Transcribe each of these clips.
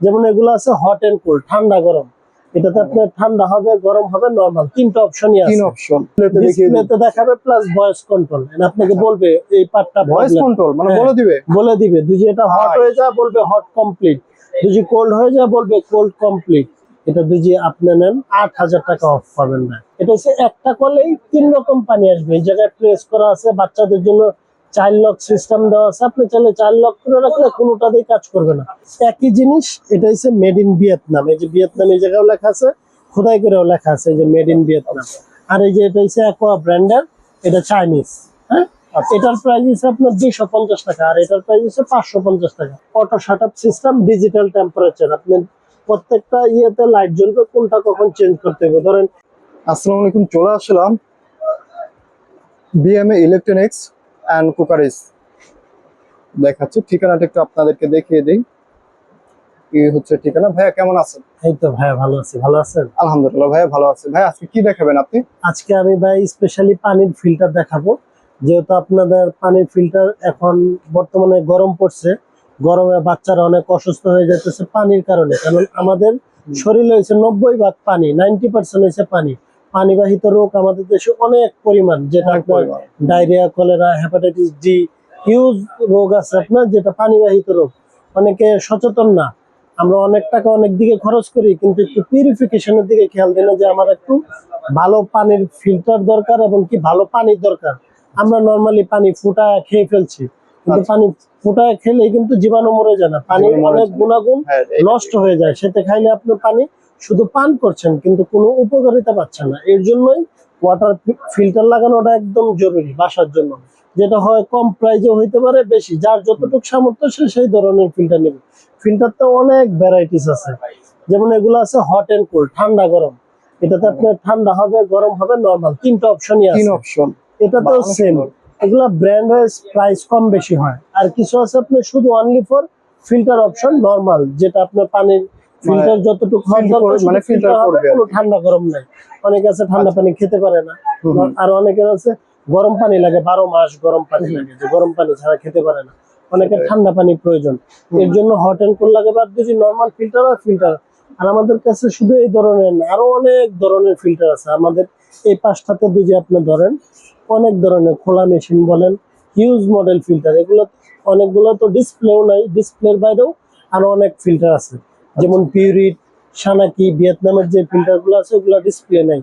যেমন এগুলো আছে হট এন্ড কোল্ড ঠান্ডা গরম। এটাতে আপনার ঠান্ডা হবে গরম হবে নরমাল তিনটা অপশনই আছে। তিন অপশন ডিসপ্লেতে দেখাবে প্লাস ভয়েস কন্ট্রোল আপনাকে বলবে এই পার্টটা ভয়েস কন্ট্রোল মানে হ্যাঁ। বলে দিবে? বলে দিবে। দুজি এটা হট হয়ে যায় বলবে হট কমপ্লিট দুজি কোল্ড হয়ে যায় বলবে কোল্ড কমপ্লিট এটা দুজি আপনি নেন আট হাজার টাকা অফ পাবেন না। এটা হচ্ছে একটা করলেই তিন রকম পানি আসবে। এই জায়গায় প্লেস করা আছে বাচ্চাদের জন্য চাইল্ড লক সিস্টেম দেওয়া আছে। আপনি চাইলে চাইল্ড লক করে রাখলে কোনোটাতেই কাজ করবে না। একই জিনিস এটা হচ্ছে মেড ইন ভিয়েতনাম এই যে ভিয়েতনাম এই জায়গায় লেখা আছে খোদাই করেও লেখা আছে যে মেড ইন ভিয়েতনাম আর এই যে এটা হচ্ছে অ্যাকোয়া ব্র্যান্ডের এটা চাইনিজ হ্যাঁ? এটার প্রাইস হচ্ছে আপনার দুইশো পঞ্চাশ টাকা আর এটার প্রাইস হচ্ছে পাঁচশো পঞ্চাশ টাকা। Auto shut up system digital temperature আপনি প্রত্যেকটা ইয়েতে লাইট জ্বলবে কোনটা কখন চেঞ্জ করতে হবে? ধরেন আসসালামু আলাইকুম চলে আসলাম। B M A electronics and cookeries দেখাচ্ছি। ঠিকানাটা একটু আপনাদেরকে দেখিয়ে দিই। এই হচ্ছে ঠিকানা। ভাইয়া কেমন আছেন? এই তো ভাই ভালো আছি। ভালো আছেন? আলহামদুলিল্লাহ ভাইয়া ভালো আছে। ভাই আজকে কি দেখাবেন আপনি? আজকে আমি ভাই স্পেশালি পানির ফিল্টার দেখাবো। যেহেতু আপনাদের পানির ফিল্টার এখন বর্তমানে গরম পড়ছে গরমে বাচ্চারা অনেক অসুস্থ হয়ে যাচ্ছে পানির কারণে। কারণ আমাদের শরীরে হয়েছে নব্বই ভাগ পানি নাইনটি পার্সেন্ট হয়েছে পানি। পানিবাহিত রোগ আমাদের দেশে অনেক পরিমাণ যেটা আপনার diarrhoea cholera hepatitis D huge রোগ আছে আপনার যেটা পানিবাহিত রোগ। অনেকে সচেতন না। আমরা অনেক টাকা অনেক দিকে খরচ করি কিন্তু একটু পিউরিফিকেশনের দিকে খেয়াল দিই যে আমার একটু ভালো পানির ফিল্টার দরকার এবং কি ভালো পানির দরকার। আমরা নর্মালি পানি ফুটা খেয়ে ফেলছি কিন্তু আচ্ছা। পানি ফুটা খেলে কিন্তু জীবাণু মরে যায় না। পানির অনেক গুণাগুণ হ্যাঁ নষ্ট হয়ে যায়। সেটা খাইলে আপনার পানি শুধু পান করছেন কিন্তু কোনো উপকারিতা পাচ্ছেন না। এর জন্যই ওয়াটার ফিল্টার লাগানোটা একদম জরুরি বাসার জন্য। যেটা হয় কম প্রাইজে হইতে পারে বেশি। যার যতটুকু সামর্থ্য সে সেই ধরনের ফিল্টার নেবে। ফিল্টার তো অনেক ভ্যারাইটিস আছে। যেমন এগুলো আছে হট এন্ড কোল্ড ঠান্ডা গরম। এটাতে আপনার ঠান্ডা হবে গরম হবে নর্মাল তিনটা অপশনই তিন আছে অপশন এটা তো সেম। এগুলা ব্র্যান্ড ওয়াইজ প্রাইস কম বেশি হয়। আর কিছু আছে আপনি শুধু only for filter option normal যেটা আপনার পানির ফিল্টার যতটুকু মানে filter filter হবে, করবে কোনো ঠান্ডা গরম নাই। অনেকে আছে ঠান্ডা পানি খেতে পারে না। আর অনেকের আছে গরম পানি লাগে বারো মাস গরম পানি লাগে যে গরম পানি ছাড়া খেতে পারে না। অনেকের ঠান্ডা পানি প্রয়োজন। এর জন্য হট এন্ড কোল্ড লাগে বা যদি নর্মাল ফিল্টার আর ফিল্টার আর আমাদের কাছে শুধু এই ধরনের না আরও অনেক ধরনের ফিল্টার আছে। আমাদের এই পাঁচটাতে যদি আপনি ধরেন অনেক ধরনের খোলা মেশিন বলেন হিউজ মডেল ফিল্টার এগুলো অনেকগুলো তো ডিসপ্লেও নাই ডিসপ্লের বাইরেও আরও অনেক ফিল্টার আছে। যেমন পিউরিট সানাকি ভিয়েতনামের যে ফিল্টারগুলো আছে ওগুলো ডিসপ্লে নেই।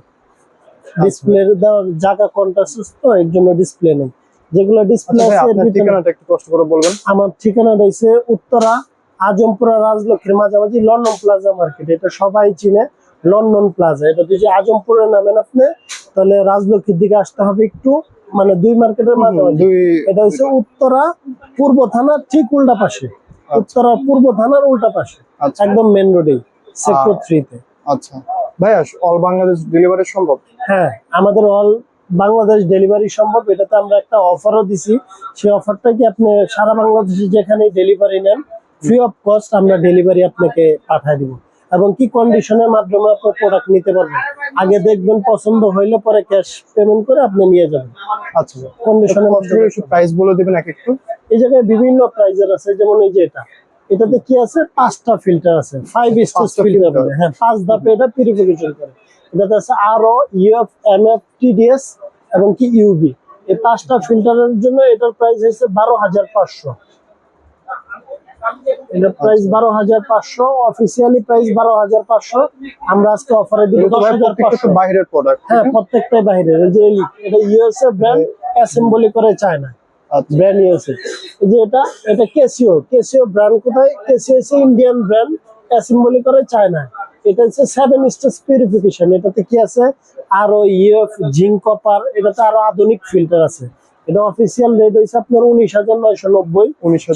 ডিসপ্লে দেওয়ার জায়গা কন্ট্রাস্ট তো এর জন্য ডিসপ্লে নেই। যেগুলো ডিসপ্লে আচ্ছা আছে ঠিকানাটা একটু কষ্ট করে বলবেন। আমার ঠিকানা রয়েছে উত্তরা আজমপুরা রাজলক্ষ্মীর মাঝামাঝি লন্ডন প্লাজা মার্কেট। এটা সবাই চিনে লন্ডন প্লাজা। এটা যদি আজমপুরে নামেন আপনি তাহলে রাজলক্ষ্মীর দিকে আসতে হবে একটু মানে দুই মার্কেটের মাঝামাঝি। এটা হচ্ছে উত্তরা পূর্ব থানা ঠিক উল্টা পাশে। উত্তরা পূর্ব থানার উল্টা পাশে আচ্ছা। একদম মেন রোডেই সেক্টর থ্রিতে আচ্ছা। ভাইয়া অল বাংলাদেশ ডেলিভারি সম্ভব? হ্যাঁ আমাদের অল বাংলাদেশ ডেলিভারি সম্ভব। এটাতে আমরা একটা অফারও দিছি। সেই অফারটা কি আপনি সারা বাংলাদেশে যেখানে ডেলিভারি নেন ফ্রি অফ কস্ট আমরা ডেলিভারি আপনাকে পাঠিয়ে দিব। এবং কি কন্ডিশনের মাধ্যমে আপনার প্রোডাক্ট নিতে পারবেন? আগে দেখবেন পছন্দ হইলে পরে ক্যাশ পেমেন্ট করে আপনি নিয়ে যাবেন। আচ্ছা। কন্ডিশনের মাধ্যমে। প্রাইস বলে দিবেন এক একটু। এই জায়গায় বিভিন্ন প্রাইজের আছে যেমন এই যে এটা। এটাতে কি আছে? পাঁচটা ফিল্টার আছে। Five stage filter. হ্যাঁ পাঁচ ধাপে এটা পিউরিফিকেশন করে। এটাতে আছে R O UF M F TDS এবং কি ইউবি এই পাঁচটা ফিল্টারের জন্য এটার প্রাইস হচ্ছে বারো হাজার পাঁচশো। প্রাইস বারো হাজার পাঁচশো অফিসিয়ালি প্রাইস বারো হাজার পাঁচশো। আমরা আজকে অফারে দিব বাইরের প্রোডাক্ট হ্যাঁ প্রত্যেকটাই বাইরের। এই যে এটা ইউএসএ ব্র্যান্ড অ্যাসেম্বলি করে চায় না আচ্ছা ব্র্যান্ড ইউএসএ এই যে এটা এটা কেসিও কেসিও ব্র্যান্ড কোথায়? কেসিও হচ্ছে ইন্ডিয়ান ব্র্যান্ড অ্যাসেম্বলি করে চায়না এটা হচ্ছে সেভেন স্টেজ পিউরিফিকেশন এটাতে কি আছে? আরও ইউএফ জিঙ্ক কপার এটাতে আরও আধুনিক ফিল্টার আছে। এটা অফিসিয়াল রেট হয়েছে আপনার উনিশ হাজার নয়শো নব্বই।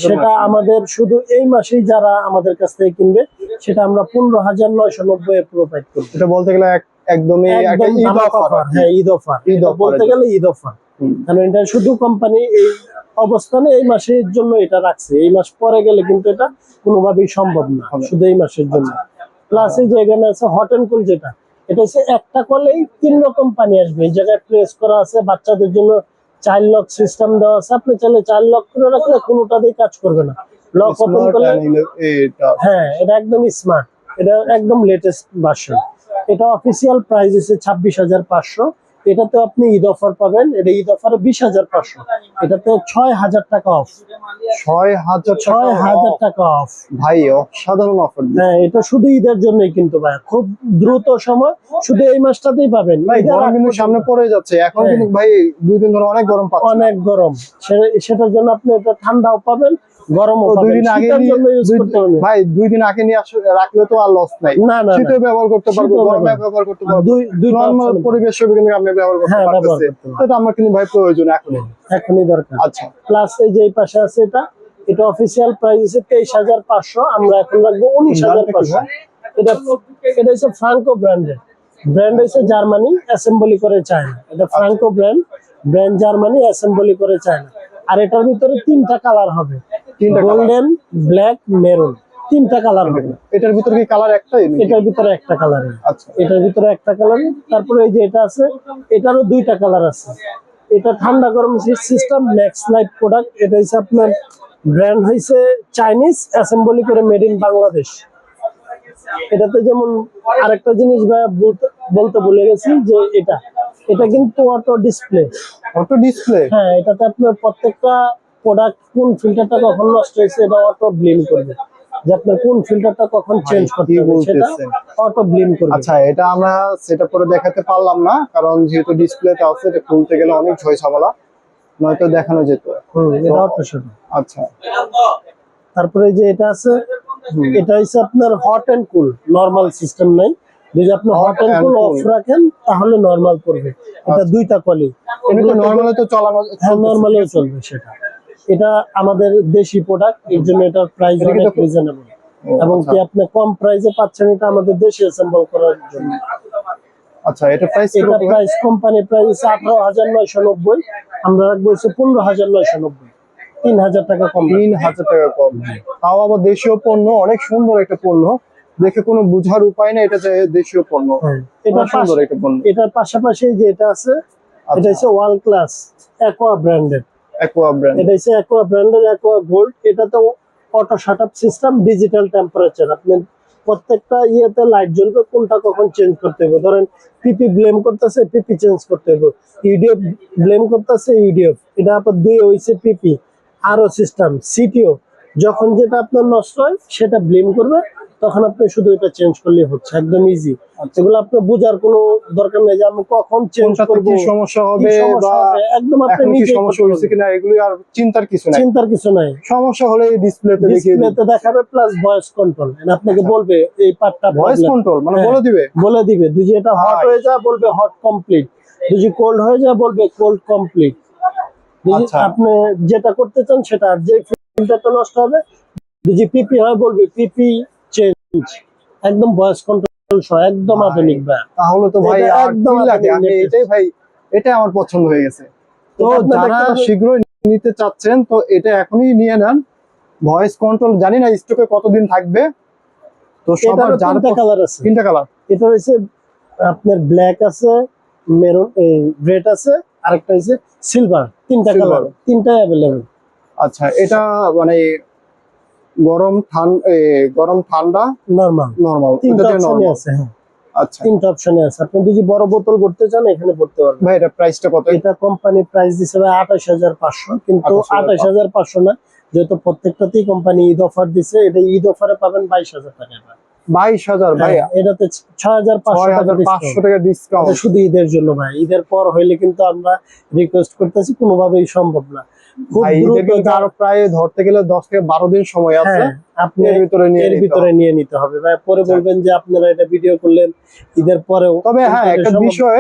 সেটা আমাদের শুধু এই মাসেই যারা আমাদের কাছ থেকে কিনবে সেটা আমরা পনেরো হাজার নয়শো নব্বই প্রোভাইড করব। এটা বলতে গেলে একদমই একদম ঈদ offer, হ্যাঁ ঈদ অফার ঈদ বলতে গেলে ঈদ অফার কারণ এটা শুধু কোম্পানি এই অবস্থানে এই মাসের জন্য এটা রাখছে। এই মাস পরে গেলে কিন্তু এটা কোনোভাবেই সম্ভব না শুধু এই মাসের জন্য। প্লাস এই যে এখানে আছে হট এন্ড কুল যেটা এটা হচ্ছে একটা করলেই তিন রকম পানি আসবে। এই জায়গায় প্লেস করা আছে বাচ্চাদের জন্য চাইল্ড লক সিস্টেম দেওয়া আছে। আপনি চাইলে চার লক করে রাখলে কোনোটাতেই কাজ করবে না। লক ওপেন করলে হ্যাঁ এটা একদম স্মার্ট এটা একদম লেটেস্ট ভার্সন এটা অফিসিয়াল প্রাইস আছে ছাব্বিশ হাজার পাঁচশো। এটাতে আপনি ঈদ অফার পাবেন এটা ঈদ অফারে বিশ হাজার পাঁচশো। এটাতে ছয় হাজার টাকা অফ। ছয় হাজার ছয় হাজার টাকা অফ। ভাই অসাধারণ অফার হ্যাঁ এটা শুধু ঈদের জন্যই কিন্তু ভাই খুব দ্রুত সময় শুধু এই মাসটাতেই পাবেন। কিন্তু সামনে পড়ে যাচ্ছে এখন হ্যাঁ। কিন্তু ভাই দুই দিন ধরে অনেক গরম পাচ্ছে। অনেক গরম। সেটার জন্য আপনি এটা ঠান্ডাও পাবেন গরমও দুই দিন আগে ভাই দুই দিন নিয়ে রাখলে তো আর লস নাই। না না শীতে ব্যবহার করতে পারব শীতেও গরমে ব্যবহার- ব্যবহার করতে পারব। দুই দুই নর্মাল পরিবেশ হিসেবে কিন্তু আপনি ব্যবহার করতে হ্যাঁ, পারতেছে। এটা আমার কিন্তু ভাই প্রয়োজন এখন এখনই দরকার। আচ্ছা। প্লাস এই যে এই পাশে আছে এটা এটা অফিসিয়াল প্রাইস আছে তেইশ হাজার পাঁচশো আমরা এখন রাখব উনিশ হাজার পাঁচশো। এটা এটা হচ্ছে ফ্রাঙ্কো ব্র্যান্ডের ব্র্যান্ড হচ্ছে জার্মানি অ্যাসেম্বলি করে চায়না এটা Franco brand brand Germany assembly করে চায়না আর এটার ভিতরে তিনটা কালার হবে। গোল্ডেন ব্ল্যাক মেরুন তিনটা কালার হবে। এটার ভিতরে কি কালার একটাই? এটার ভিতরে একটা কালার আচ্ছা। এটার ভিতরে একটা কালার তারপরে এই যে এটা আছে এটারও দুইটা কালার আছে। এটা ঠান্ডা গরম সিস্টেম ম্যাক্স লাইফ প্রোডাক্ট এটা হচ্ছে আপনার ব্র্যান্ড হয়েছে চাইনিজ অ্যাসেম্বলি করে মেড ইন বাংলাদেশ এটাতে যেমন আরেকটা জিনিস ভাই বলতে বলতে ভুলে গেছি যে এটা। এটা কিন্তু অটো ডিসপ্লে অটো ডিসপ্লে হ্যাঁ এটাতে আপনার প্রত্যেকটা প্রোডাক্ট কোন ফিল্টারটা কখন নষ্ট হয়েছে এটা অটো ব্লিম করবে। যে আপনার কোন ফিল্টারটা কখন চেঞ্জ করতে হবে সেটা অটো ব্লিম করবে। আচ্ছা এটা আমরা সেটা করে দেখাতে পারলাম না কারণ যেহেতু ডিসপ্লেতে আছে এটা খুলতে গেলে অনেক ঝয় ঝামেলা নয়তো দেখানো যেত। এটা অটো শুধু আচ্ছা। তারপরে যে এটা আছে এটা হচ্ছে আপনার hot and cool normal system নাই। যদি আপনি হট এন্ড কুল অফ রাখেন তাহলে নরমাল করবে। এটা দুইটা কলি এমনিতে নর্মালি তো চালানো হ্যাঁ চলবে সেটা। এটা আমাদের দেশি প্রোডাক্টের জন্য এটার প্রাইস এটা অনেক রিজনেবল এবং আচ্ছা। কি আপনি কম প্রাইসে পাচ্ছেন এটা আমাদের দেশে অ্যাসেম্বল করার জন্য। আচ্ছা এটা প্রাইস এটা প্রাইস কোম্পানি প্রাইস আঠারো হাজার নয়শো নব্বই। আমরা রাখব হচ্ছে পনেরো হাজার নয়শো নব্বই। তিন হাজার টাকা কম। তিন হাজার টাকা কম। তাও আবার দেশীয় পণ্য অনেক সুন্দর একটা পণ্য। দেখে কোনো বুঝার উপায় নেই এটা যে দেশীয় পণ্য। হ্যাঁ। এটা এটার সুন্দর একটা পণ্য। এটার পাশাপাশি যে এটা আছে এটা আচ্ছা। হচ্ছে ওয়ার্ল্ড ক্লাস অ্যাকোয়া ব্র্যান্ডের অ্যাকোয়া ব্র্যান্ড এটা হচ্ছে অ্যাকোয়া ব্র্যান্ডের অ্যাকোয়া গোল্ড এটা তো auto shut up system digital temperature আপনি প্রত্যেকটা ইয়েতে লাইট জ্বলবে, কোনটা কখন চেঞ্জ করতে হবে? ধরেন পিপি ব্লেম করতেছে পিপি চেঞ্জ করতে হবে। ইডিএফ ব্লেম করতেছে ইডিএফ এটা আপনার দুই হয়েছে পিপি আরও সিস্টেম সিটিও যখন যেটা আপনার নষ্ট হয়, সেটা ব্লেম করবে। তখন আপনি শুধু এটা চেঞ্জ করলেই হচ্ছে একদম ইজি এগুলো আপনি বোঝার কোনো দরকার নেই যে আমি কখন চেঞ্জ করব কি সমস্যা হবে বা একদম আপনি নিজেই সমস্যা হয়েছে কিনা এগুলো আর চিন্তার কিছু নাই। চিন্তার কিছু নাই। সমস্যা হলে ডিসপ্লেতে দেখিয়ে ডিসপ্লেতে দেখাবে প্লাস ভয়েস কন্ট্রোল আপনাকে বলবে এই পার্টটা ভয়েস কন্ট্রোল মানে হ্যাঁ। বলে দিবে? বলে দিবে যদি এটা হট হয়ে যায় বলবে হট কমপ্লিট যদি কোল্ড হয়ে যায় বলবে কোল্ড কমপ্লিট আচ্ছা। আপনি যেটা করতে চান সেটা আর যে ফিল্টারটা নষ্ট হবে যদি পিপি হয় বলবে পিপি চেঞ্জ একদম ভয়েস কন্ট্রোল সহ একদম. আধুনিক ব্যাগ তাহলে তো ভাই একদম লাগে আমি এটাই ভাই এটাই আমার পছন্দ হয়ে গেছে। তো যারা শীঘ্রই নিতে চাচ্ছেন তো এটা এখনই নিয়ে নেন। ভয়েস কন্ট্রোল জানি না স্টকে কতদিন থাকবে। তো সবার তিনটা কালার আছে। তিনটা কালার এটা হচ্ছে আপনার ব্ল্যাক আছে মেরুন এই রেড আছে আরেকটা হচ্ছে সিলভার তিনটা কালার তিনটাই অ্যাভেলেবেল আচ্ছা এটা মানে গরম গরম ঠান্ডা? নরমাল নরমাল তিনটা আছে হ্যাঁ। আচ্ছা। তিনটা অপশনে আছে। আপনি যদি বড় বোতল চান এখানে পারবেন। ভাই এটা প্রাইসটা কত? এটা কোম্পানি প্রাইস হাজার পাঁচশো। কিন্তু 28,500 আঠাশ হাজার পাঁচশো না যেহেতু প্রত্যেকটাতেই কোম্পানি ঈদ অফার দিছে এটা ঈদ অফারে পাবেন বাইশ হাজার টাকা। বাইশ হাজার ভাই হ্যাঁ, এটাতে ছয় হাজার পাঁচশো টাকা ডিসকাউন্ট শুধু ঈদের জন্য ভাই। ঈদের পর হইলে কিন্তু আমরা রিকোয়েস্ট করতেছি কোনোভাবেই সম্ভব না। আরও প্রায় ধরতে গেলে দশ থেকে বারো দিন সময় আছে। হ্যাঁ আপনি এর ভিতরে নিয়ে এর ভিতরে নিয়ে নিতে হবে ভাই। পরে আচ্ছা। বলবেন যে আপনারা এটা ভিডিও করলেন ঈদের পরেও তবে হ্যাঁ একটা বিষয়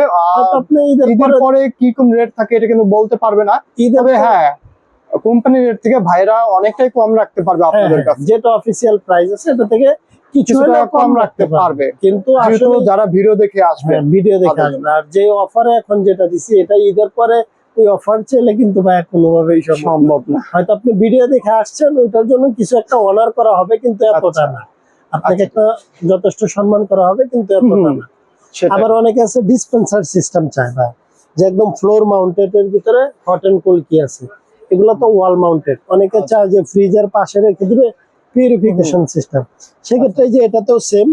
আপনি ঈদের পরে কি রেট থাকে এটা কিন্তু বলতে পারবে না। তবে হ্যাঁ কোম্পানির রেট থেকে ভাইরা অনেকটাই কম রাখতে পারবে হ্যাঁ, আপনাদের কাছে। যেটা অফিসিয়াল প্রাইস আছে এটা থেকে কিছুটা কম রাখতে পারবে। কিন্তু আসলে যারা ভিডিও দেখে আসবে ভিডিও দেখে আসবে। আর যে অফারে এখন যেটা দিছি এটা ঈদের পরে ওই অফার চাইলে কিন্তু ভাই কোনোভাবেই সম্ভব না। হয়তো আপনি ভিডিও দেখে আসছেন ওইটার জন্য কিছু একটা অনার করা হবে কিন্তু এতটা আচ্ছা। না। আপনাকে আচ্ছা। একটা যথেষ্ট সম্মান করা হবে কিন্তু এতটা না। আবার অনেকে আছে ডিসপেন্সার সিস্টেম চায় ভাই যে একদম ফ্লোর মাউন্টেড এর ভিতরে হট এন্ড কুল কি আছে? এগুলো তো ওয়াল মাউন্টেড অনেকে আচ্ছা। চায় যে ফ্রিজের পাশে রেখে দিবে পিউরিফিকেশন সিস্টেম সেক্ষেত্রে যে এটাতেও সেম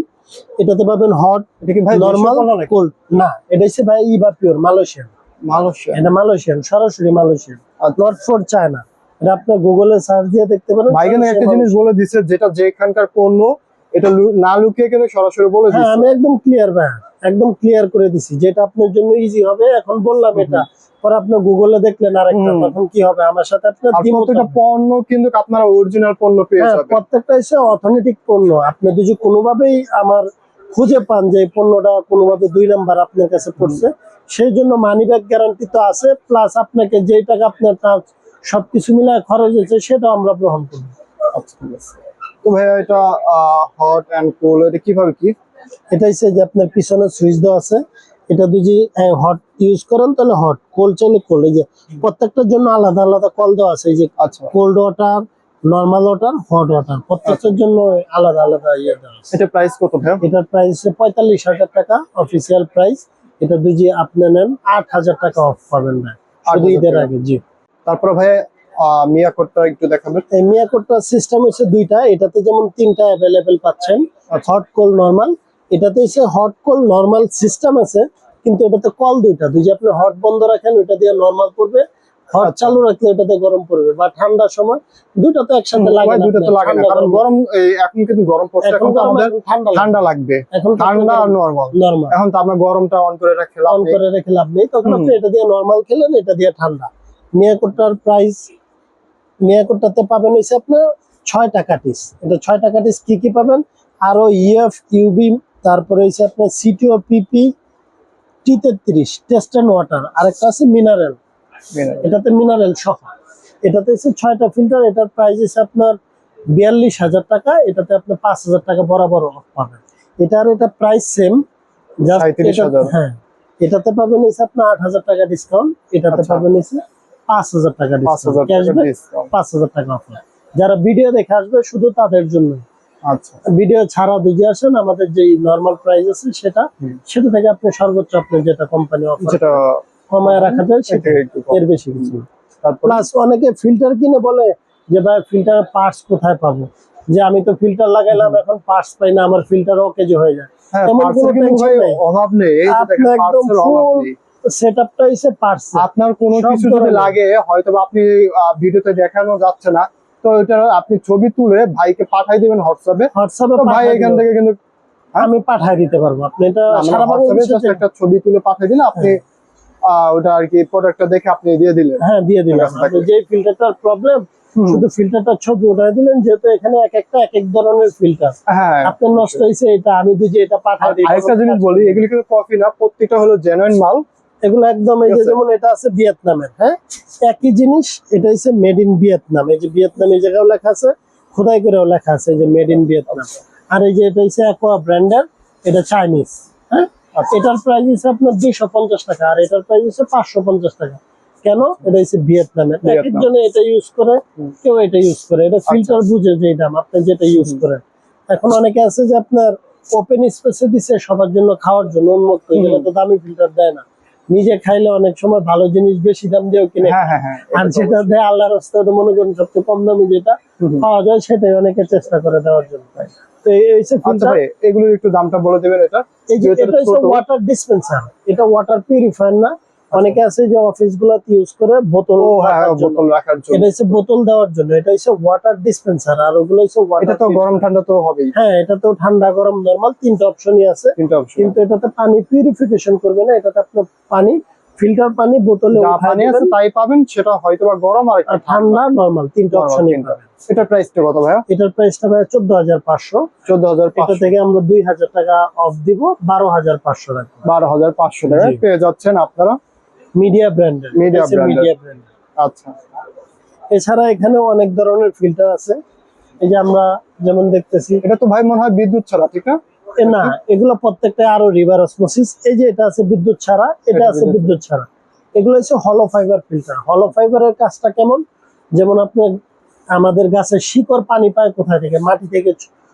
এটাতে পাবেন হট এটা কি ভাই নর্মাল কোল্ড না এটা হচ্ছে ভাই ইবা পিওর মালয়েশিয়ান মালয়েশিয়া এটা মালয়েশিয়ান সরাসরি মালয়েশিয়ান। নট ফর চায়না এটা আপনি গুগলে সার্চ দিয়ে দেখতে পারেন ভাই এখানে একটা জিনিস বলে দিছে যেটা যেখানকার পণ্য এটা না লুকিয়ে কিন্তু সরাসরি বলে হ্যাঁ দিচ্ছে আমি একদম ক্লিয়ার ভাই। একদম ক্লিয়ার করে দিছি। যেটা আপনার জন্য ইজি হবে এখন বললাম এটা। পরে আপনি গুগলে দেখলেন আরেকটা তখন কি হবে? আমার সাথে আপনার প্রত্যেকটা পণ্য কিন্তু আপনারা অরিজিনাল পণ্য পেয়ে হ্যাঁ যাবেন। প্রত্যেকটা হচ্ছে অথেন্টিক পণ্য। আপনি যদি কোনোভাবেই আমার খুঁজে পান যে পণ্যটা কোনোভাবে দুই নাম্বার আপনার কাছে পড়ছে সেই জন্য মানি ব্যাগ গ্যারান্টি তো আছে প্লাস আপনাকে যেই টাকা আপনার সবকিছু মিলে খরচ হয়েছে সেটাও আমরা গ্রহণ করব। আচ্ছা তো ভাইয়া এটা হট এন্ড কুল এটা কীভাবে কি? এটা হচ্ছে যে আপনার পিছনে সুইচ দেওয়া আছে। এটা যদি হট ইউজ করেন তাহলে হট কোল্ড চাইলে কোল্ড এই যে প্রত্যেকটার জন্য আলাদা আলাদা কল দেওয়া আছে এই যে আচ্ছা। Cold water normal water hot water প্রত্যেকটার জন্য আলাদা আলাদা ইয়ে দেওয়া আছে। এটা প্রাইস কত ভাইয়া? এটার প্রাইস পঁয়তাল্লিশ হাজার টাকা অফিসিয়াল প্রাইস এটা যদি আপনি নেন আট হাজার টাকা অফ পাবেন না শুধু 8,000 ঈদের আগে জি। তারপরে ভাই মিয়া কোডটা একটু দেখাবেন। এই মিয়াকোটটার সিস্টেম হচ্ছে দুইটা এটাতে যেমন তিনটা অ্যাভেলেবেল পাচ্ছেন আচ্ছা। হট কোল নর্মাল এটাতে হচ্ছে হট কল নর্মাল সিস্টেম আছে কিন্তু এটাতে কল দুইটা। দুই যে আপনি হট বন্ধ রাখেন ওইটা দিয়ে নর্মাল পড়বে হট আচ্ছা। চালু রাখলে ওটাতে গরম পড়বে বা ঠান্ডার সময় দুটো তো একসাথে লাগে না। দুটো তো লাগে না কারণ গরম। এখন কিন্তু গরম পড়ছে এখন তো আমাদের ঠান্ডা ঠান্ডা লাগবে। এখন ঠান্ডা আর নরমাল নর্মাল এখন তো আমরা গরমটা অন করে রাখি অন করে রেখে লাভ নেই। তখন আপনি এটা দিয়ে নর্মাল খেলেন এটা দিয়ে ঠান্ডা। মিয়াকোটটার প্রাইস মিয়াকোটটাতে পাবেন হচ্ছে আপনার ছয় টাকা টিস এটা ছয় টাকা টিস কি কি পাবেন? আরও ইএফ ইউবি তারপরে হচ্ছে আপনার সিটিও পিপি টি তেত্রিশ টেস্ট অ্যান্ড ওয়াটার আরেকটা আছে মিনারেল এটাতে মিনারেল সহ এটাতে হচ্ছে ছয়টা ফিল্টার এটার প্রাইস হচ্ছে আপনার বিয়াল্লিশ হাজার টাকা এটাতে আপনি পাঁচ হাজার টাকা বরাবর off পাবেন। এটার এটা প্রাইস সেম 37,000 হ্যাঁ এটাতে পাবেন হচ্ছে আপনার আট হাজার টাকা ডিসকাউন্ট এটাতে আচ্ছা। পাবেন হচ্ছে পাঁচ হাজার টাকা ডিসকাউন্ট পাঁচ হাজার টাকা অফার যারা ভিডিও দেখে আসবে শুধু তাদের জন্য ভিডিও ছাড়া দুজি আসেন আমাদের যে নর্মাল প্রাইস আছে সেটা সেটা থেকে আপনি সর্বোচ্চ আপনি যেটা কোম্পানি অফার যেটা কমায় রাখা যায় সেটা। এর বেশি কিছু। প্লাস অনেকে ফিল্টার কিনে বলে যে ভাই ফিল্টার পার্টস কোথায় পাবো? যে আমি তো ফিল্টার লাগাইলাম এখন পার্টস পাই না আমার ফিল্টার অকেজ হয়ে যায়। হ্যাঁ এমন কোনো কিন্তু নেই। অভাব নেই এই যে দেখেন অভাব নেই। পার্টস আপনার কোনো কিছু যদি লাগে হয়তো আপনি ভিডিওতে দেখানো যাচ্ছে না তো এটা আপনি ছবি তুলে ভাইকে পাঠাই দিবেন হোয়াটসঅ্যাপে। হোয়াটসঅ্যাপে ভাই এখান থেকে কিন্তু আমি পাঠাই দিতে পারব। আপনি এটা আমরা সারা হোয়াটসঅ্যাপে একটা ছবি তুলে পাঠিয়ে দিন আপনি আহ, ওটা আর কি প্রোডাক্টটা দেখে আপনি দিয়ে দিলেন। হ্যাঁ দিয়ে আপনি যে ফিল্টারটার প্রবলেম শুধু ফিল্টারটার ছবি উঠাই দিলেন যেহেতু এখানে এক একটা এক এক ধরনের ফিল্টার হ্যাঁ। আপনার নষ্ট হয়েছে এটা আমি যদি এটা পাঠাই দিই আরেকটা জিনিস বলি এগুলি কিন্তু কপি না প্রত্যেকটা হলো জেনুইন মাল। এগুলো একদম এই যে যেমন এটা আছে ভিয়েতনামের হ্যাঁ? একই জিনিস এটা হচ্ছে মেড ইন ভিয়েতনাম। এই যে ভিয়েতনাম এই জায়গাও লেখা আছে খোদাই করেও লেখা আছে যে মেড ইন ভিয়েতনাম। আর এই যে এটা হচ্ছে অ্যাকোয়া ব্র্যান্ডের এটা চাইনিজ হ্যাঁ? আচ্ছা। এটার প্রাইস হচ্ছে আপনার দুইশো পঞ্চাশ টাকা আর এটার প্রাইস হচ্ছে পাঁচশো পঞ্চাশ টাকা। কেন? এটা হচ্ছে ভিয়েতনামের। ভিয়েতনাম। এটা ইউজ করে কেউ এটা ইউজ করে। এটা ফিল্টার বুঝে যে দাম আপনি যেটা ইউজ। করেন। এখন অনেকে আছে যে আপনার ওপেন স্পেসে দিছে সবার জন্য খাওয়ার জন্য উন্মুক্ত। এগুলো তো দামি ফিল্টার দেয় না। নিজে খাইলে অনেক সময় ভালো জিনিস বেশি দাম দিয়েও কিনে। হ্যাঁ হ্যাঁ হ্যাঁ আর যেটা দেয় আল্লাহর রাস্তায় ওটা মনে করেন সবচেয়ে কম দামি যেটা। পাওয়া যায় সেটাই অনেকে চেষ্টা করে দেওয়ার জন্য। তো এই আচ্ছা এগুলোর একটু দামটা বলে দেবেন এটা এটা ওয়াটার ডিসপেন্সার এটা ওয়াটার পিউরিফায়ার না অনেকে আছে যে অফিস গুলাতে ইউজ করে বোতল ও হ্যাঁ বোতল রাখার জন্য। এটা হচ্ছে বোতল দেওয়ার জন্য। এটা হচ্ছে ওয়াটার ডিসপেন্সার আর ওগুলো হচ্ছে এটা তো গরম ঠান্ডা তো হবেই। হ্যাঁ এটা তো ঠান্ডা গরম নরমাল তিনটা অপশনই আছে। তিনটা অপশন কিন্তু এটাতে পানি পিউরিফিকেশন করবে না এটাতে আপনার পানি ফিল্টার পানি বোতলে পানি আছে তাই পাবেন সেটা হয়তো বা গরম আর ঠান্ডা নরমাল তিনটা অপশনই। পাবেন। এটা প্রাইসটা কত ভাইয়া? এটার প্রাইসটা ভাই চোদ্দ হাজার পাঁচশো। চোদ্দ হাজার এটা পাঁচশো থেকে আমরা দুই হাজার টাকা অফ দিব বারো হাজার পাঁচশো টাকা। বারো হাজার পাঁচশো টাকায় জি। পেয়ে যাচ্ছেন আপনারা। মিডিয়া ব্র্যান্ডের মিডিয়া ব্র্যান্ড আচ্ছা। এছাড়া এখানে অনেক ধরনের ফিল্টার আছে। এই যে আমরা যেমন দেখতেছি এটা তো ভাই মনে হয় বিদ্যুৎ ছাড়া ঠিক না? না এগুলো প্রত্যেকটা আরও রিভার অসমোসিস এই যে এটা আছে বিদ্যুৎ ছাড়া এটা আছে বিদ্যুৎ ছাড়া। এগুলো হচ্ছে হলো ফাইবার ফিল্টার হলো ফাইবারের কাজটা কেমন? যেমন আপনার আমাদের গাছের শিকড় পানি পায় কোথায় থেকে? মাটি থেকে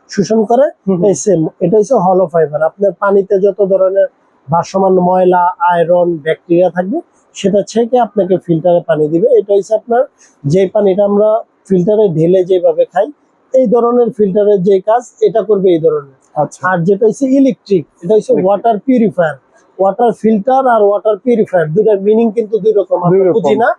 শোষণ করে। এই সেম এটা হচ্ছে হলো ফাইবার আপনার পানিতে যত ধরনের ভাসমান ময়লা আয়রন ব্যাকটেরিয়া থাকবে। সেটা ছেঁকে আপনাকে ফিল্টারে পানি দিবে। এটা হচ্ছে আপনার যে পানিটা আমরা ফিল্টারে ঢেলে যেভাবে খাই এই ধরনের ফিল্টারের যে কাজ এটা করবে এই ধরনের। আচ্ছা। আর যেটা হচ্ছে ইলেকট্রিক এটা হচ্ছে ওয়াটার পিউরিফায়ার ওয়াটার ফিল্টার আর ওয়াটার পিউরিফায়ার দুটার মিনিং কিন্তু দুই রকম আমরা বুঝি না।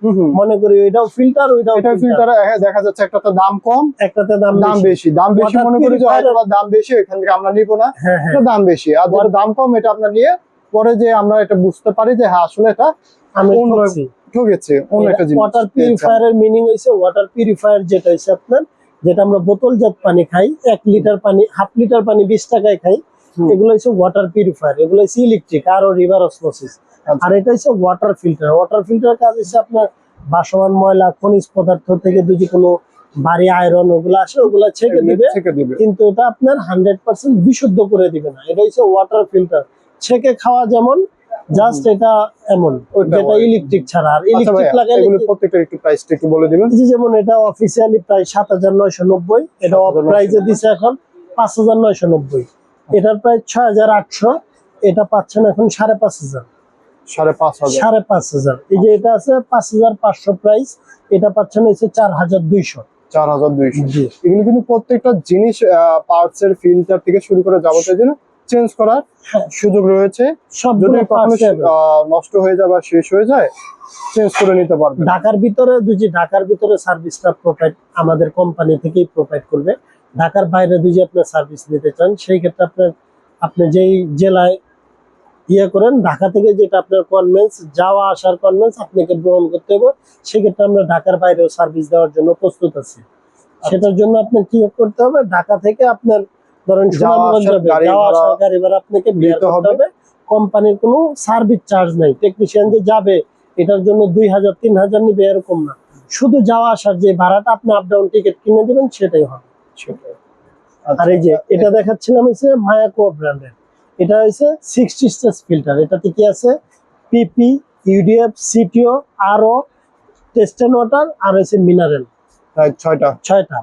মনে করি এটাও ফিল্টার ওইটাও ফিল্টার ফিল্টার দেখা যাচ্ছে একটাতে দাম কম একটাতে দাম দাম বেশি। দাম বেশি মনে করি যে হয়তো দাম বেশি এখান থেকে আমরা নিব না। হ্যাঁ হ্যাঁ। এটা দাম বেশি। আর দাম কম এটা আপনার নিয়ে পরে যে আমরা এটা বুঝতে পারি যে হ্যাঁ আসলে এটা আমি অন্য ঠকেছে অন্য একটা জিনিস। ওয়াটার পিউরিফায়ারের মিনিং হইছে ওয়াটার পিউরিফায়ার যেটা হইছে আপনার যেটা আমরা বোতলজাত পানি খাই এক লিটার পানি হাফ লিটার পানি বিশ টাকায় খাই এগুলো হচ্ছে ওয়াটার পিউরিফায়ার এগুলো হচ্ছে ইলেকট্রিক আর রিভার অসমোসিস। আর এটা হচ্ছে ওয়াটার ফিল্টার ওয়াটার ফিল্টার কাজ হচ্ছে আপনার বাসমান ময়লা খনিজ পদার্থ থেকে যদি কোনো বাড়ি আয়রন ওগুলো আসে ওগুলো ছেঁকে দিবে কিন্তু এটা আপনার হান্ড্রেড পার্সেন্ট বিশুদ্ধ করে দিবে না। এটা হচ্ছে ওয়াটার ফিল্টার ছেঁকে খাওয়া যেমন জাস্ট এটা এমন যেটা ইলেকট্রিক ছাড়া। আর আচ্ছা ইলেকট্রিক ভাইয়া, এগুলো কি- প্রত্যেকটা একটু প্রাইসটা একটু বলে দিবেন। এই যেমন এটা অফিসিয়ালি প্রায় সাত হাজার নয়শো নব্বই এটা অফ 7,990 প্রাইজে দিছে এখন পাঁচ হাজার নয়শো নব্বই। এটার প্রায় ছয় হাজার আটশো এটা পাচ্ছেন এখন সাড়ে পাঁচ হাজার। সাড়ে পাঁচ হাজার। সাড়ে পাঁচ হাজার। এই যে এটা আছে পাঁচ হাজার পাঁচশো প্রাইস এটা পাচ্ছেন হচ্ছে চার হাজার দুইশো। চার হাজার দুইশো। জি। এগুলো কিন্তু প্রত্যেকটা জিনিস পার্টস এর ফিল্টার থেকে শুরু করে যাবতীয় জিনিস চেঞ্জ করার হ্যাঁ। সুযোগ রয়েছে। যদি কখনো নষ্ট হয়ে যায় বা শেষ হয়ে যায় চেঞ্জ করে নিতে পারবে। ঢাকার ভিতরে দুজি ঢাকার ভিতরে সার্ভিসটা প্রোভাইড আমাদের কোম্পানি থেকেই প্রোভাইড করবে। ঢাকার বাইরে দুজি আপনার সার্ভিস নিতে চান সেই ক্ষেত্রে আপনার আপনি যেই জেলায় ইয়ে করেন ঢাকা থেকে যেটা আপনার কনভেন্স যাওয়া আসার কনভেন্স আপনাকে গ্রহণ করতে হবে। সেক্ষেত্রে আমরা ঢাকার বাইরেও সার্ভিস দেওয়ার জন্য প্রস্তুত আছি। সেটার জন্য আপনার কি করতে হবে? ঢাকা থেকে আপনার ধরেন সুনামগঞ্জ যাবে যাওয়া আসার গাড়ি ভাড়া আপনাকে বের করতে হবে। হবে। কোম্পানির কোনো সার্ভিস চার্জ নাই। টেকনিশিয়ান যে যাবে এটার জন্য দুই হাজার তিন হাজার নিবে এরকম না। শুধু যাওয়া আসার যে ভাড়াটা আপনি আপ ডাউন টিকিট কিনে দিবেন সেটাই হবে। আর এই যে এটা দেখাচ্ছিলাম হচ্ছে মায়াকো ব্র্যান্ডের এটা হচ্ছে সিক্সটি স্টেজ ফিল্টার এটাতে কি আছে? পিপি ইউডিএফ সিটিও আরও টেস্টেন ওয়াটার আর হচ্ছে মিনারেল ছয়টা। ছয়টা।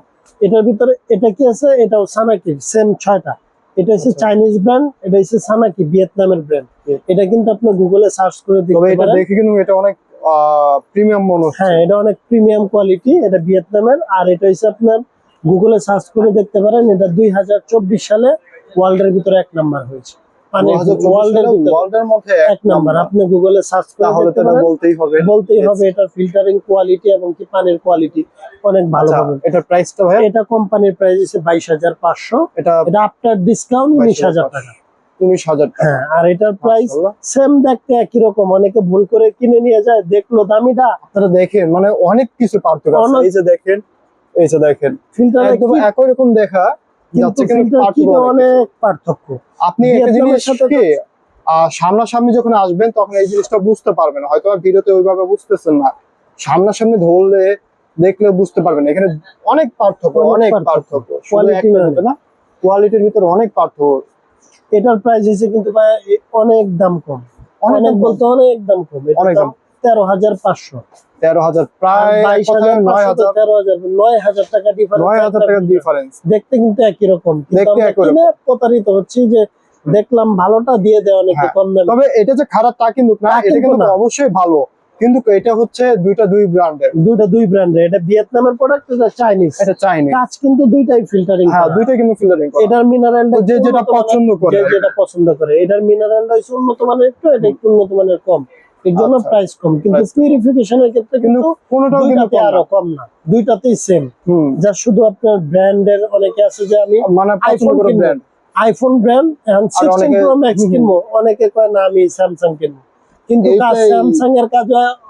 এটার ভিতরে এটা কি আছে? এটাও সানাকি সেম ছয়টা। এটা হচ্ছে আচ্ছা। চাইনিজ ব্র্যান্ড এটা হচ্ছে সানাকি ভিয়েতনামের ব্র্যান্ড এটা কিন্তু আপনি গুগলে সার্চ করে দেখতে এটা দেখে কিন্তু এটা অনেক প্রিমিয়াম মনে হ্যাঁ এটা অনেক প্রিমিয়াম কোয়ালিটি এটা ভিয়েতনামের আর এটা হচ্ছে আপনার গুগলে সার্চ করে দেখতে পারেন। এটা দুই হাজার চব্বিশ সালে ওয়ার্ল্ডের ভিতরে এক নাম্বার হয়েছে। মানে 2024 ওয়ার্ল্ডের ওয়ার্ল্ডের মধ্যে এক নাম্বার আপনি গুগলে সার্চ করে তাহলে তো বলতেই হবে। বলতেই হবে এটা ফিল্টারিং কোয়ালিটি এবং কি পানির কোয়ালিটি অনেক ভালো আচ্ছা, হবে। এটার প্রাইসটা ভাই এটা কোম্পানির প্রাইস এটা এটা আফটার ডিসকাউন্ট টাকা। উনিশ হাজার হ্যাঁ আর এটার প্রাইস সেম দেখতে একই রকম। অনেকে ভুল করে কিনে নিয়ে যায় দেখল দামিটা। আপনারা দেখেন মানে অনেক কিছু পার্থক্য আছে। এই যে দেখেন এই যে দেখেন। ফিল্টার একদম একই রকম দেখা। অনেক পার্থক্য। আপনি একটা জিনিস কি সামনাসামনি যখন আসবেন তখন এই জিনিসটা বুঝতে পারবেন। হয়তো ভিডিওতে ওইভাবে বুঝতেছেন না। সামনাসামনি ধরলে দেখলে বুঝতে পারবেন। এখানে অনেক পার্থক্য অনেক পার্থক্য। Quality একটা না। কোয়ালিটির ভিতরে অনেক পার্থক্য। এটার প্রাইস হচ্ছে কিন্তু অনেক দাম কম। অনেক অনেক বলতে অনেক দাম কম। অনেক দাম তেরো হাজার পাঁচশো। তেরো হাজার প্রায় বাইশ হাজার নয় হাজার। তেরো হাজার নয় হাজার টাকা ডিফারেন্স নয় হাজার টাকার ডিফারেন্স দেখতে কিন্তু একই রকম। দেখতে আমরা একই রকম। কিনে প্রতারিত হচ্ছি যে দেখলাম ভালোটা দিয়ে দেয় অনেকে হ্যাঁ, কম দামে। তবে এটা যে খারাপ তা কিন্তু না এটা কিন্তু কিন্তু অবশ্যই ভালো। কিন্তু এটা হচ্ছে দুইটা দুই ব্র্যান্ডের দুইটা দুই ব্র্যান্ডের এটা ভিয়েতনামের প্রোডাক্ট এটা চাইনিজ এটা চাইনি কাজ কিন্তু দুইটাই ফিল্টারিং হ্যাঁ দুইটা কিন্তু ফিল্টারিং করা। এটার মিনারেলটা যে যেটা পছন্দ করে। যেটা পছন্দ করে। এটার মিনারেলটা উন্নত মানের একটু এটা একটু উন্নত মানের কম। এর জন্য আচ্ছা। প্রাইস কম কিন্তু। পিউরিফিকেশনের ক্ষেত্রে কিন্তু কোনোটাও কিন্তু। আরও কম না। দুইটাতেই সেম যা শুধু আপনার ব্র্যান্ডের অনেকে আছে যে আমি মানে পছন্দ করে ব্র্যান্ড আইফোন ব্র্যান্ড এখন আর সিক্সটিন অনেকে- প্রো ম্যাক্স। কিনবো। অনেকে কয় না আমি স্যামসাং কিনবো। কিন্তু কাজ স্যামসাং এর কাজ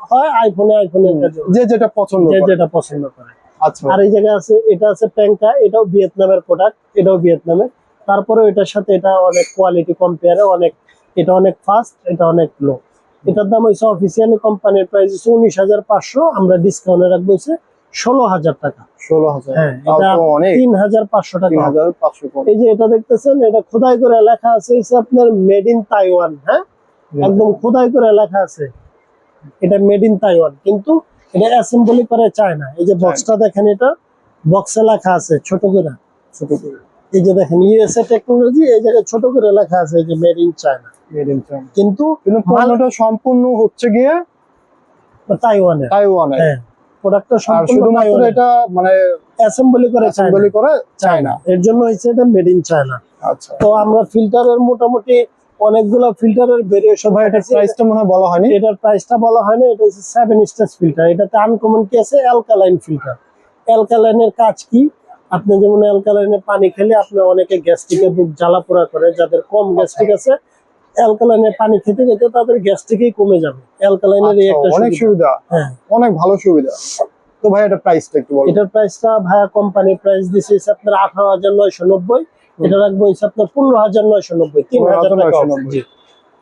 হয়- আইফোনে আইফোনের কাজ। যে যেটা পছন্দ যে যেটা পছন্দ করে। আচ্ছা। আর এই জায়গায় আছে এটা আছে প্যাঙ্কা এটাও ভিয়েতনামের প্রোডাক্ট এটাও ভিয়েতনামের তারপরে এটার সাথে এটা অনেক কোয়ালিটি কম্পেয়ারে অনেক এটা অনেক ফাস্ট এটা অনেক লো এটার দাম হয়েছে অফিসিয়ালি কোম্পানির প্রাইস হচ্ছে উনিশ হাজার পাঁচশো আমরা ডিসকাউন্টে রাখব হচ্ছে ষোলো হাজার টাকা। ষোলো হাজার। হ্যাঁ, তিন হাজার পাঁচশো টাকা। এই যে এটা দেখতেছেন এটা খোদাই করে লেখা আছে আপনার মেড ইন তাইওয়ান হ্যাঁ? একদম খোদাই করে লেখা আছে এটা মেড ইন তাইওয়ান কিন্তু এটা অ্যাসেম্বলি করে চায় না এই যে বক্সটা দেখেন এটা বক্সে লেখা আছে ছোট করে। ছোট করে। এই যে দেখেন ইউএসএ টেকনোলজি এই জায়গায় ছোট করে লেখা আছে যে made in China made in China। কিন্তু পণ্যটা সম্পূর্ণ হচ্ছে গিয়ে তাইওয়ানের। তাইওয়ানে হ্যাঁ প্রোডাক্টটা আর সম্পূর্ণ শুধুমাত্র এটা মানে অ্যাসেম্বলি করে চায়না অ্যাসেম্বলি করে চায়না এর জন্য হচ্ছে এটা মেড ইন চায়না আচ্ছা। তো আমরা ফিল্টারের মোটামুটি অনেকগুলো ফিল্টারের ভেরিয়েশন প্রাইসটা মনে হয় বলা হয়নি। এটার প্রাইসটা বলা হয় না এটা হচ্ছে সেভেন স্টেজ ফিল্টার এটাতে আনকমন কি আছে অ্যালকালাইন ফিল্টার অ্যালকালাইনের কাজ কি? আপনি যেমন অ্যালকালাইনে পানি খেলে আপনি অনেকে গ্যাস্ট্রিকের বুক জ্বালা পোড়া করে যাদের কম গ্যাস্ট্রিক আছে অ্যালকালাইনে পানি খেতে খেতে তাদের গ্যাস্ট্রিকই কমে যাবে অ্যালকালাইনের এই আচ্ছা, একটা অনেক সুবিধা। হ্যাঁ অনেক ভালো সুবিধা তো ভাই এটা প্রাইসটা একটু বলুন এটার প্রাইসটা ভায়া কোম্পানি প্রাইস হচ্ছে আপনার আঠারো হাজার নয়শো নব্বই এটা রাখব হচ্ছে আপনার পনেরো হাজার নয়শো নব্বই তিন হাজার টাকা off। 1990 জি।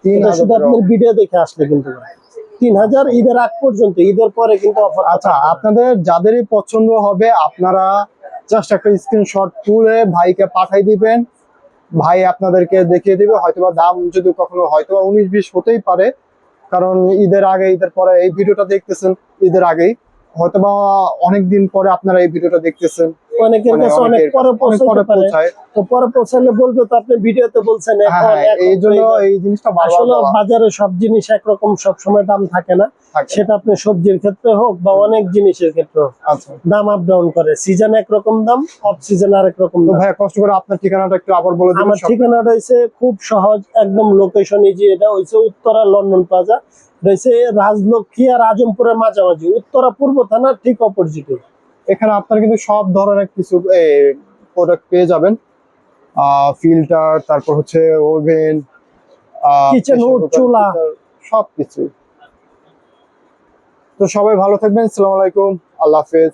তিন এটা শুধু আপনার ভিডিও দেখে আসলে কিন্তু ভাই। তিন হাজার ঈদের আগ পর্যন্ত ঈদের পরে কিন্তু অফার আচ্ছা আপনাদের যাদেরই পছন্দ হবে আপনারা জাস্ট একটা স্ক্রিনশট তুলে ভাইকে পাঠাই দিবেন। ভাই আপনাদেরকে দেখিয়ে দিবে, হয়তোবা দাম যদি কখনো, হয়তোবা উনিশ বিশ হতেই পারে। কারণ ঈদের আগে, ঈদের পরে এই ভিডিওটা দেখতেছেন, ঈদের আগেই। হয়তোবা অনেক দিন পরে আপনারা এই ভিডিওটা দেখতেছেন। অনেকের মানে কাছে অনেক পরে পৌঁছাতে পারে তো পরে পৌঁছালে বলবে তো আপনি ভিডিওতে বলছেন হ্যাঁ এখন হ্যাঁ, এই জন্য এই দাম। জিনিসটা আসলে বাজারে সব জিনিস একরকম সব সময় দাম থাকে না। সেটা আপনি সবজির ক্ষেত্রে হোক বা অনেক জিনিসের ক্ষেত্রে হোক আচ্ছা। দাম আপ ডাউন করে। সিজন একরকম দাম অফ সিজন আরেক রকম দাম। কষ্ট করে আপনার ঠিকানাটা একটু আবার বলে আমার ঠিকানাটা হয়েছে খুব সহজ একদম লোকেশন ইজি এটা হয়েছে উত্তরা লন্ডন প্লাজা রয়েছে রাজলক্ষ্মী আর আজমপুরের মাঝামাঝি। উত্তরা পূর্ব থানার ঠিক অপোজিটে এখানে আপনার কিন্তু সব ধরনের কিছু প্রোডাক্ট পেয়ে যাবেন। ফিল্টার তারপর হচ্ছে ওভেন কিচেন চুলা। সবকিছু। তো সবাই ভালো থাকবেন আসসালামু আলাইকুম আল্লাহ হাফেজ।